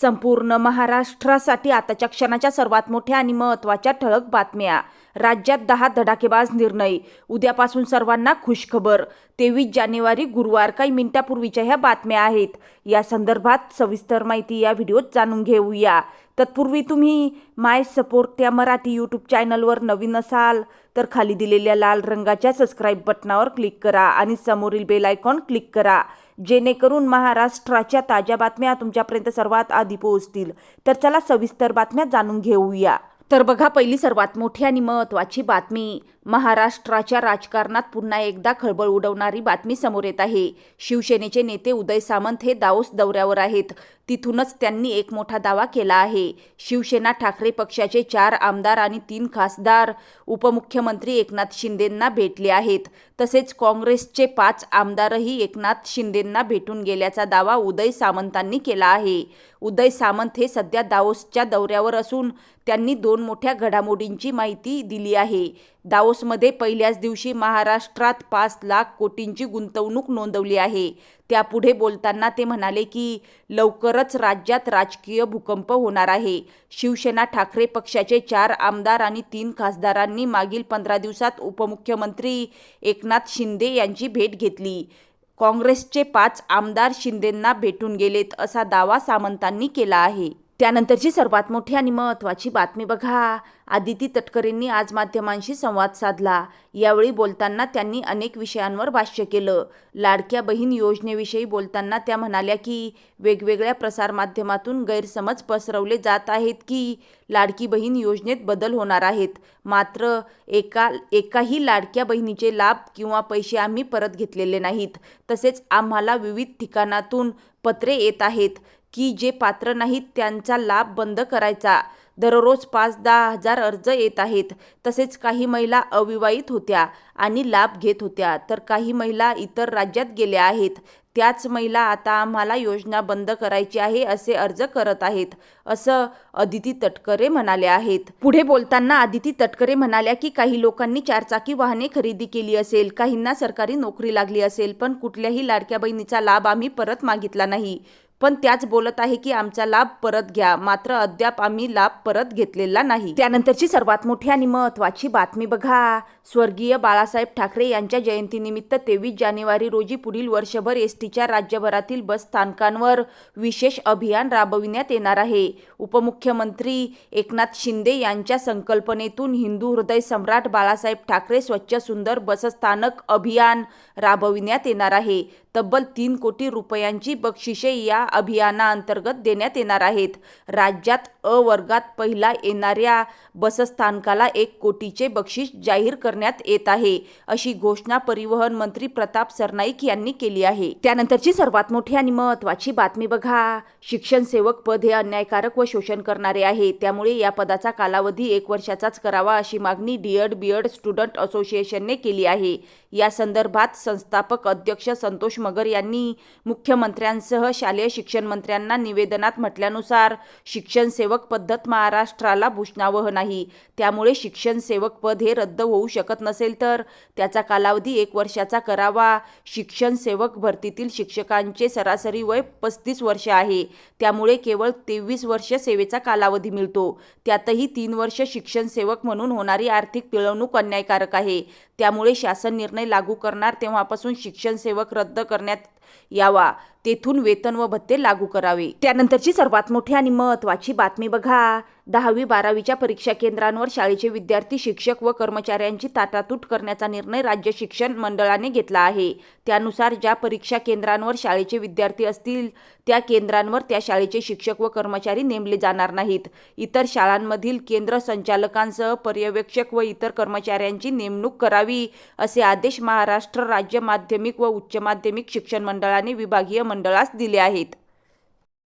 संपूर्ण महाराष्ट्रासाठी आताच्या क्षणाच्या सर्वात मोठ्या आणि महत्त्वाच्या ठळक बातम्या. राज्यात दहा धडाकेबाज निर्णय. उद्यापासून सर्वांना खुशखबर. तेवीस जानेवारी गुरुवार काही मिनिटापूर्वीच्या ह्या बातम्या आहेत. या संदर्भात सविस्तर माहिती या व्हिडिओत जाणून घेऊया. तत्पूर्वी तुम्ही माय सपोर्ट या मराठी यूट्यूब चॅनलवर नवीन असाल तर खाली दिलेल्या लाल रंगाच्या सबस्क्राईब बटनावर क्लिक करा आणि समोरील बेल आयकॉन क्लिक करा. जेणेकरून महाराष्ट्राच्या ताज्या बातम्या तुमच्यापर्यंत सर्वात आधी पोहोचतील. तर चला सविस्तर बातम्या जाणून घेऊया. तर बघा पहिली सर्वात मोठी आणि महत्त्वाची बातमी. महाराष्ट्राच्या राजकारणात पुन्हा एकदा खळबळ उडवणारी बातमी समोर येत आहे. शिवसेनेचे नेते उदय सामंत हे दाओस दौऱ्यावर आहेत. तिथूनच त्यांनी एक मोठा दावा केला आहे. शिवसेना ठाकरे पक्षाचे चार आमदार आणि तीन खासदार उपमुख्यमंत्री एकनाथ शिंदेंना भेटले आहेत. तसेच काँग्रेसचे पाच आमदारही एकनाथ शिंदेंना भेटून गेल्याचा दावा उदय सामंतांनी केला आहे. उदय सामंत हे सध्या दाओसच्या दौऱ्यावर असून त्यांनी दोन मोठ्या घडामोडींची माहिती दिली आहे. हाऊसमध्ये पहिल्याच दिवशी महाराष्ट्रात पाच लाख कोटींची गुंतवणूक नोंदवली आहे. त्यापुढे बोलताना ते म्हणाले की लवकरच राज्यात राजकीय भूकंप होणार आहे. शिवसेना ठाकरे पक्षाचे चार आमदार आणि तीन खासदारांनी मागील पंधरा दिवसात उपमुख्यमंत्री एकनाथ शिंदे यांची भेट घेतली. काँग्रेसचे पाच आमदार शिंदेंना भेटून गेलेत असा दावा सामंतांनी केला आहे. त्यानंतरची सर्वात मोठी आणि महत्त्वाची बातमी बघा. आदिती तटकरेंनी आज माध्यमांशी संवाद साधला. यावेळी बोलताना त्यांनी अनेक विषयांवर भाष्य केलं. लाडक्या बहीण योजनेविषयी बोलताना त्या म्हणाल्या की वेगवेगळ्या प्रसारमाध्यमातून गैरसमज पसरवले जात आहेत की लाडकी बहीण योजनेत बदल होणार आहेत. मात्र एका एकाही लाडक्या बहिणीचे लाभ किंवा पैसे आम्ही परत घेतलेले नाहीत. तसेच आम्हाला विविध ठिकाणातून पत्रे येत आहेत. की जे पात्र नाहीत त्यांचा लाभ बंद करायचा. दररोज पाच दहा हजार अर्ज येत आहेत. तसेच काही महिला अविवाहित होत्या आणि लाभ घेत होत्या. तर काही महिला इतर राज्यात गेल्या आहेत. त्याच महिला आता आम्हाला योजना बंद करायची आहे असे अर्ज करत आहेत असं अदिती तटकरे म्हणाले आहेत. पुढे बोलताना अदिती तटकरे म्हणाल्या की काही लोकांनी चारचाकी वाहने खरेदी केली असेल काहींना सरकारी नोकरी लागली असेल पण कुठल्याही लाडक्या बहिणीचा लाभ आम्ही परत मागितला नाही. पण त्याच बोलत आहे की आमचा लाभ परत घ्या. मात्र अद्याप आम्ही लाभ परत घेतलेला नाही. त्यानंतरची सर्वात मोठी आणि महत्वाची बातमी बघा. स्वर्गीय बाळासाहेब ठाकरे यांच्या जयंतीनिमित्त तेवीस जानेवारी रोजी पुढील वर्षभर एस टीच्या राज्यभरातील बस स्थानकांवर विशेष अभियान राबविण्यात येणार आहे. उपमुख्यमंत्री एकनाथ शिंदे यांच्या संकल्पनेतून हिंदू हृदय सम्राट बाळासाहेब ठाकरे स्वच्छ सुंदर बसस्थानक अभियान राबविण्यात येणार आहे. तब्बल तीन कोटी रुपयांची बक्षिसे या अभियानाअंतर्गत देण्यात येणार आहेत. राज्यात अ वर्गात पहिला येणाऱ्या बसस्थानकाला एक कोटीचे बक्षीस जाहीर करण्यात येत आहे अशी घोषणा परिवहन मंत्री प्रताप सरनाईक यांनी केली आहे. त्यानंतरची सर्वात मोठी आणि महत्वाची बातमी बघा. शिक्षण सेवक पद हे अन्यायकारक व शोषण करणारे आहे. त्यामुळे या पदाचा कालावधी एक वर्षाचाच करावा अशी मागणी डीएड बीएड स्टुडंट असोसिएशनने केली आहे. या संदर्भात संस्थापक अध्यक्ष संतोष मगर यांनी मुख्यमंत्र्यांसह शालेय शिक्षण मंत्र्यांना निवेदनात म्हटल्यानुसार शिक्षण सेवक पद्धत महाराष्ट्राला भूषणावह नाही. त्यामुळे शिक्षण सेवक पद हे रद्द होऊ शकत नसेल तर त्याचा कालावधी एक वर्षाचा करावा. शिक्षण सेवक भरतीतील शिक्षकांचे सरासरी वय पस्तीस वर्ष आहे. त्यामुळे केवळ तेवीस वर्ष सेवेचा कालावधी मिळतो. त्यातही तीन वर्ष शिक्षण सेवक म्हणून होणारी आर्थिक पिळवणूक अन्यायकारक आहे. त्यामुळे शासन निर्णय लागू करणार तेव्हापासून शिक्षण सेवक रद्द करण्यात यावा. तेथून वेतन व भत्ते लागू करावे. त्यानंतरची सर्वात मोठी आणि महत्वाची बातमी बघा. दहावी बारावीच्या परीक्षा केंद्रांवर शाळेचे विद्यार्थी शिक्षक व कर्मचाऱ्यांची ताटातूट करण्याचा निर्णय राज्य शिक्षण मंडळाने घेतला आहे. त्यानुसार ज्या परीक्षा केंद्रांवर शाळेचे विद्यार्थी असतील त्या केंद्रांवर त्या शाळेचे शिक्षक व कर्मचारी नेमले जाणार नाहीत. इतर शाळांमधील केंद्र संचालकांसह पर्यवेक्षक व इतर कर्मचाऱ्यांची नेमणूक करावी असे आदेश महाराष्ट्र राज्य माध्यमिक व उच्च माध्यमिक शिक्षण मंडळाने विभागीय मंडळास दिले आहेत.